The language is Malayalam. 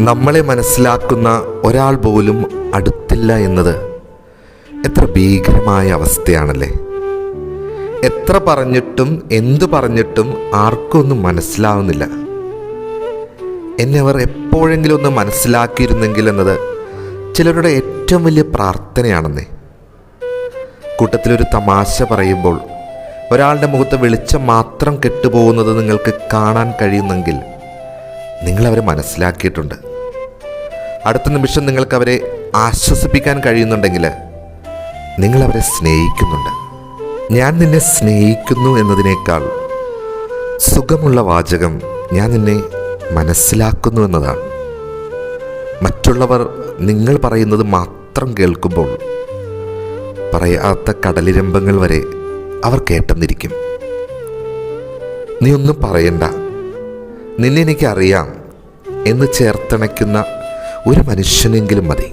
നമ്മളെ മനസ്സിലാക്കുന്ന ഒരാൾ പോലും അടുത്തില്ല എന്നത് എത്ര ഭീകരമായ അവസ്ഥയാണല്ലേ? എത്ര പറഞ്ഞിട്ടും എന്തു പറഞ്ഞിട്ടും ആർക്കും ഒന്നും മനസ്സിലാവുന്നില്ല. എന്നെ അവർ എപ്പോഴെങ്കിലും ഒന്ന് മനസ്സിലാക്കിയിരുന്നെങ്കിൽ എന്നത് ചിലരുടെ ഏറ്റവും വലിയ പ്രാർത്ഥനയാണെന്നേ. കൂട്ടത്തിലൊരു തമാശ പറയുമ്പോൾ ഒരാളുടെ മുഖത്ത് വെളിച്ചം മാത്രം കെട്ടുപോകുന്നത് നിങ്ങൾക്ക് കാണാൻ കഴിയുന്നെങ്കിൽ നിങ്ങളവരെ മനസ്സിലാക്കിയിട്ടുണ്ട്. അടുത്ത നിമിഷം നിങ്ങൾക്കവരെ ആശ്വസിപ്പിക്കാൻ കഴിയുന്നുണ്ടെങ്കിൽ നിങ്ങളവരെ സ്നേഹിക്കുന്നുണ്ട്. ഞാൻ നിന്നെ സ്നേഹിക്കുന്നു എന്നതിനേക്കാൾ സുഖമുള്ള വാചകം ഞാൻ നിന്നെ മനസ്സിലാക്കുന്നു എന്നതാണ്. മറ്റുള്ളവർ നിങ്ങൾ പറയുന്നത് മാത്രം കേൾക്കുമ്പോൾ പറയാത്ത കടലിരമ്പങ്ങൾ വരെ അവർ കേട്ടെന്നിരിക്കും. നീ ഒന്നും പറയണ്ട. നിന്നെ എനിക്കറിയാം. എന്ന് ചേർത്തണയ്ക്കുന്ന ഒരു മനുഷ്യനെങ്കിലും മതി.